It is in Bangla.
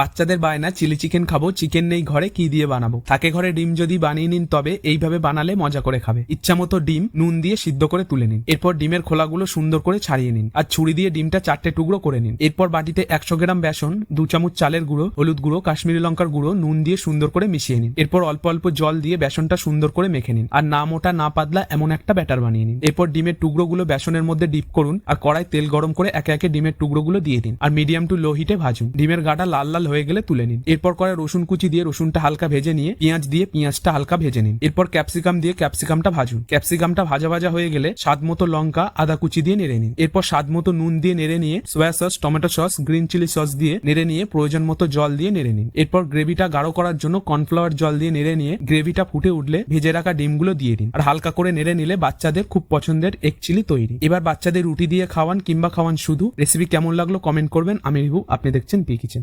বাচ্চাদের বায়না চিলি চিকেন খাব, চিকেন নেই ঘরে, কি দিয়ে বানাবো? থাকে ঘরে ডিম যদি বানিয়ে নিন, তবে এইভাবে বানালে মজা করে খাবে। ইচ্ছা মতো ডিম, নুন দিয়ে সিদ্ধ করে তুলে নিন। এরপর ডিমের খোলাগুলো সুন্দর করে ছাড়িয়ে নিন আর ছুরি দিয়ে ডিমটা চারটে টুকরো করে নিন। এরপর বাটিতে একশো গ্রাম বেসন, দু চামচ চালের গুঁড়ো, হলুদ গুঁড়ো, কাশ্মীরি লঙ্কার গুঁড়ো, নুন দিয়ে সুন্দর করে মিশিয়ে নিন। এরপর অল্প অল্প জল দিয়ে বেসনটা সুন্দর করে মেখে নিন আর না মোটা, না পাতলা এমন একটা ব্যাটার বানিয়ে নিন। এরপর ডিমের টুকরোগুলো বেসনের মধ্যে ডিপ করুন আর কড়াই তেল গরম করে একে একে ডিমের টুকরোগুলো দিয়ে দিন আর মিডিয়াম টু লো হিটে ভাজুন। ডিমের গাটা লাল লাল হয়ে গেলে তুলে নিন। এরপর করে রসুন কুচি দিয়ে রসুনটা হালকা ভেজে নিয়ে, পেঁয়াজ দিয়ে পেঁয়াজটা হালকা ভেজে নিন। এরপর ক্যাপসিকাম দিয়ে ক্যাপসিকামটা ভাজুন। ক্যাপসিকামটা ভাজা ভাজা হয়ে গেলে স্বাদ মতো লঙ্কা, আদা কুচি দিয়ে নেড়ে নিন। এরপর স্বাদ মতো নুন দিয়ে নেড়ে নিয়ে, soya sauce, tomato sauce, green chilli sauce দিয়ে নেড়ে নিয়ে প্রয়োজন মতো জল দিয়ে নেড়ে নিন। এরপর গ্রেভিটা গাঢ় করার জন্য কর্নফ্লাওয়ার জল দিয়ে নেড়ে নিয়ে, গ্রেভিটা ফুটে উঠলে ভেজে রাখা ডিমগুলো দিয়ে দিন আর হালকা করে নেড়ে নিলে বাচ্চাদের খুব পছন্দের এক চিলি তৈরি। এবার বাচ্চাদের রুটি দিয়ে খাওয়ান কিংবা খাওয়ান শুধু। রেসিপি কেমন লাগল কমেন্ট করবেন। আমি রিভু, আপনি দেখছেন পি কিচেন।